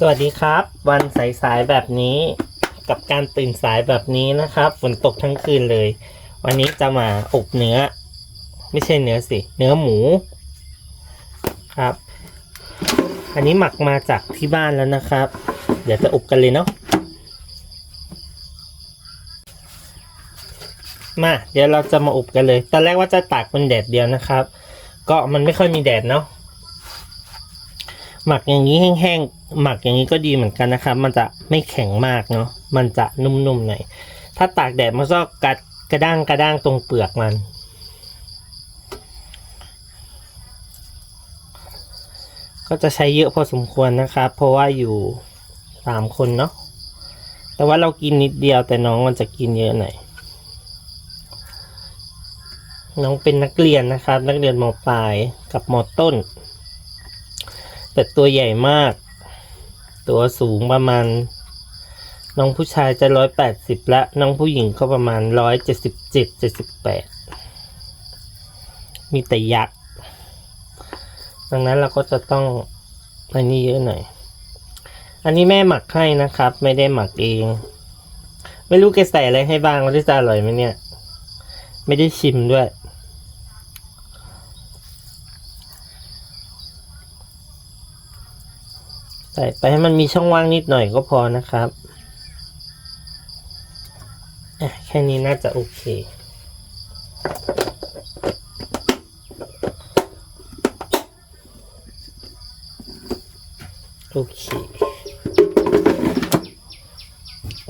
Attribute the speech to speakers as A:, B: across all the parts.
A: สวัสดีครับ วันสายๆแบบนี้กับการตื่นสายแบบนี้นะครับฝนตกทั้งคืนเลย วันนี้จะมาอบเนื้อ ไม่ใช่เนื้อสิ เนื้อหมูครับ อันนี้หมักมาจากที่บ้านแล้วนะครับ เดี๋ยวจะอบกันเลยเนาะมาเดี๋ยวเราจะมาอบกันเลยตอนแรกว่าจะตากเป็นแดดเดียวนะครับ ก็มันไม่ค่อยมีแดดเนาะหมักอย่างนี้แห้งๆ หมักอย่างนี้ก็ดีเหมือนกันนะครับ มันจะไม่แข็งมากเนาะมันจะนุ่มๆหน่อยถ้าตากแดดมันก็กัดกระด้างกระด้างตรงเปลือกมัน ก็จะใช้เยอะพอสมควรนะครับ เพราะว่าอยู่สามคนเนาะแต่ว่าเรากินนิดเดียวแต่น้องมันจะกินเยอะหน่อยน้องเป็นนักเรียนนะครับ นักเรียนมปลายกับมต้น แต่ตัวใหญ่มาก ตัวสูงประมาณ น้องผู้ชายจะร้อยแปดสิบละ น้องผู้หญิงก็ประมาณร้อยเจ็ดสิบเจ็ดเจ็ดสิบแปดมีแต่ยักษ์ดังนั้นเราก็จะต้องอันนี้เยอะหน่อย อันนี้แม่หมักให้นะครับ ไม่ได้หมักเอง ไม่รู้แกใส่อะไรให้บ้างว่าจะอร่อยไหมเนี่ย ไม่ได้ชิมด้วย ส่ไปให้มันมีช่องว่างนิดหน่อยก็พอนะครับแค่นี้น่าจะโอเค โอเค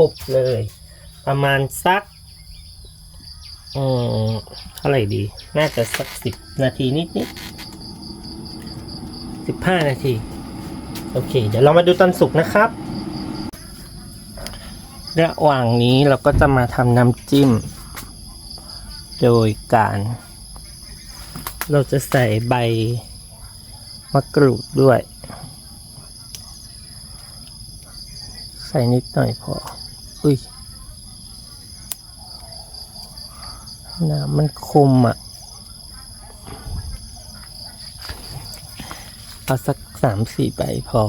A: อบเลย ประมาณสักอืมเท่าไหร่ดี น่าจะสักสิบนาทีนิดนิดสิบห้านาที โอเค เดี๋ยวเรามาดูตอนสุกนะครับระหว่างนี้เราก็จะมาทำน้ำจิ้ม โดยการ เราจะใส่ใบมะกรูดด้วย ใส่นิดหน่อยพอ อุ้ย น้ำมันคมอะเอาสัก สามสี่ใบพอ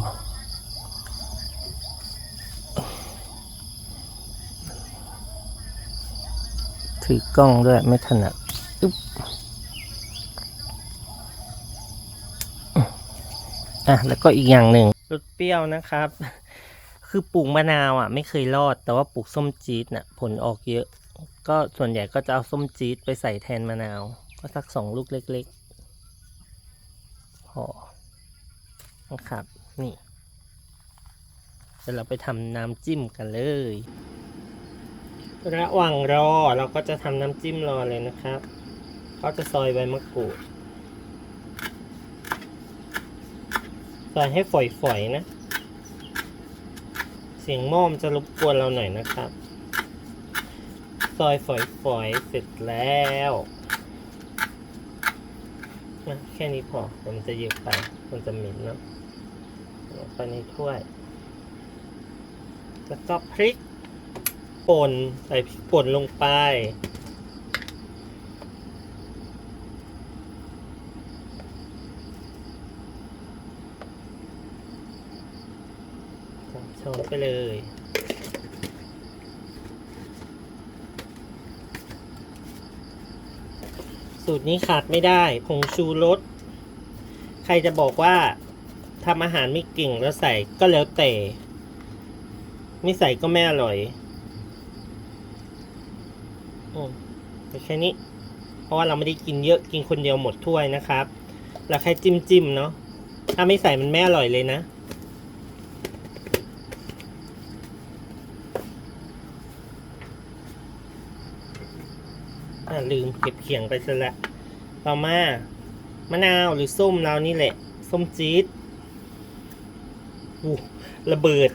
A: ถือกล้องด้วยไม่ถนัดอึ๊บอะแล้วก็อีกอย่างหนึ่งรสเปรี้ยวนะครับ คือปลูกมะนาวอะ ไม่เคยรอด แต่ว่าปลูกส้มจี๊ดน่ะ ผลออกเยอะ ก็ส่วนใหญ่ก็จะเอาส้มจี๊ดไปใส่แทนมะนาว ก็สักสองลูกเล็กๆพอ นะครับ นี่เดี๋ยวเราไปทำน้ำจิ้มกันเลย ระหว่างรอเราก็จะทำน้ำจิ้มรอเลยนะครับก็จะซอยใบมะกรูดซอยให้ฝอยๆนะ เสียงหม้อมนจะรบกวนเราหน่อยนะครับ ซอยฝอยๆเสร็จแล้วนะแค่นี้พอมันจะเยอะไป มันจะหม็นเนาะ เอาไปในถ้วย แล้วก็พริกป่นใส่พริกป่นลงไป ช้อนไปเลยสูตรนี้ขาดไม่ได้ผงชูรส ใครจะบอกว่า ทำอาหารไม่เก่งแล้วใส่ก็แล้วแต่ไม่ใส่ก็ไม่อร่อยอืมแต่แค่นี้ เพราะว่าเราไม่ได้กินเยอะกินคนเดียวหมดถ้วยนะครับ เราแค่จิ้มจิ้มเนาะถ้าไม่ใส่มันไม่อร่อยเลยนะลืมเก็บเขียงไปซะและต่อมามะนาวหรือส้มเรานี่แหละ ส้มจี๊ด อู้ระเบิด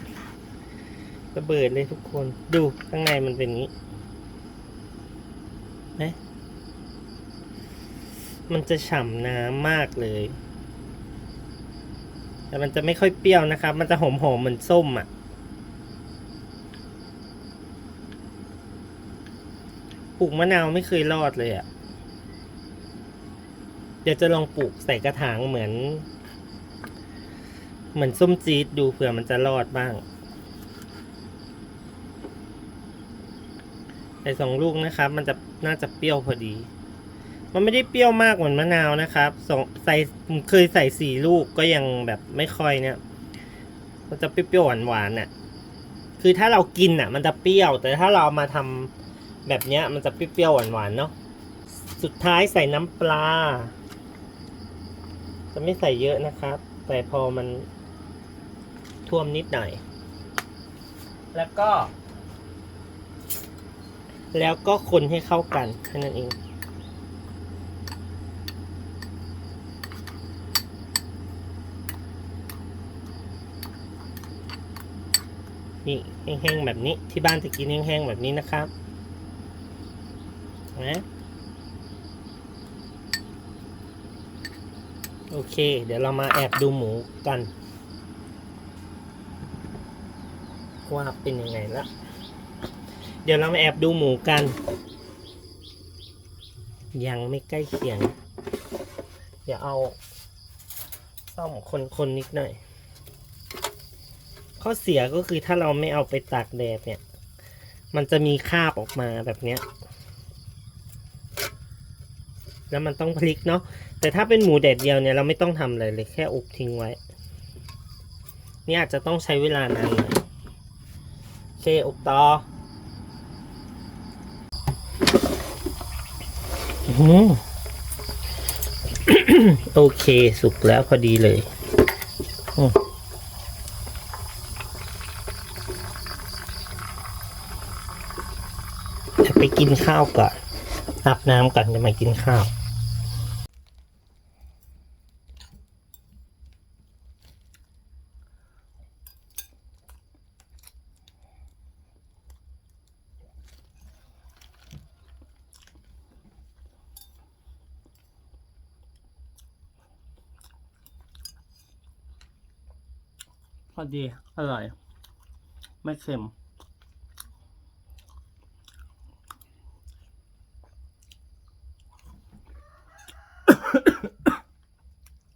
A: ระเบิดเลยทุกคน ดูข้างในมันเป็นอย่างนี้นะมันจะฉ่ำน้ำมากเลย แต่มันจะไม่ค่อยเปรี้ยวนะครับ มันจะหอมๆเหมือนส้มอะ ปลูกมะนาวไม่เคยรอดเลยอะ่ะ เดี๋ยวจะลองปลูกใส่กระถางเหมือน เหมือนส้มจี๊ดดูเผื่อมันจะรอดบ้างใส่สองลูกนะครับ มันจะน่าจะเปรี้ยวพอดี มันไม่ได้เปรี้ยวมากเหมือนมะนาวนะครับสองใส่เคยใส่สี่ลูกก็ยังแบบไม่ค่อยเนี่ย มันจะเปรี้ยวหวานๆน่ะ คือถ้าเรากินอะ มันจะเปรี้ยว แต่ถ้าเรามาทำแบบเนี้ย มันจะเปรี้ยวหวานๆเนาะ สุดท้ายใส่น้ำปลา จะไม่ใส่เยอะนะครับ แต่พอมัน ท่วมนิดหน่อย แล้วก็ แล้วก็คนให้เข้ากันแค่นั้นเอง นี่แห้งๆแบบนี้ที่บ้านจะกินแห้งๆแบบนี้นะครับนะโอเค เดี๋ยวเรามาแอบดูหมูกัน ว่าเป็นยังไงละเดี๋ยวเรามาแอบดูหมูกัน ยังไม่ใกล้เคียง เดี๋ยวเอาซ่อมคนๆนิดหน่อย ข้อเสียก็คือถ้าเราไม่เอาไปตากแดดเนี่ย มันจะมีคราบออกมาแบบเนี้ย แล้วมันต้องพลิกเนาะ แต่ถ้าเป็นหมูแดดเดียวเนี่ยเราไม่ต้องทำอะไรเลยแค่อบทิ้งไว้ นี่อาจจะต้องใช้เวลานานหน่อย เคอบต่ออือหือโอเคสุกแล้วพอดีเลยอืมจะไปกินข้าวก่อนอาบน้ำก่อนจะมากินข้าว พอดี อร่อย ไม่เค็ม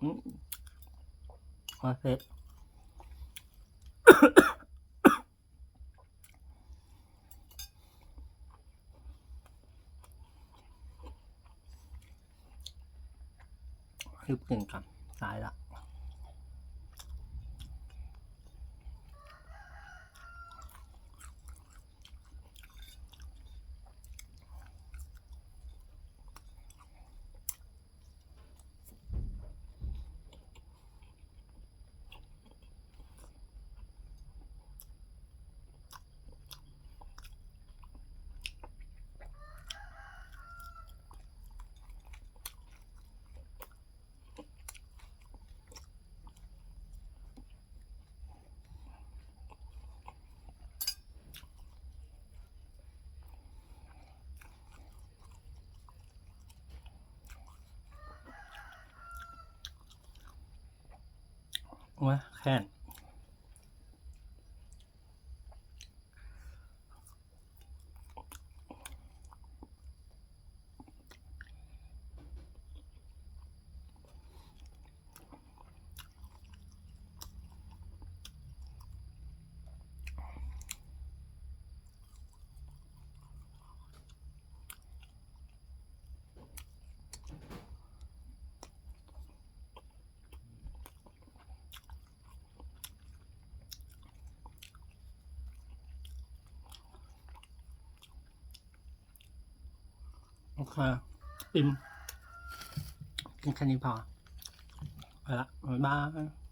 A: อืมโอเครีบกินกันตายละ วะแค่น โอเคปิมกินแค่นี้พอไปละบ๊ายบาย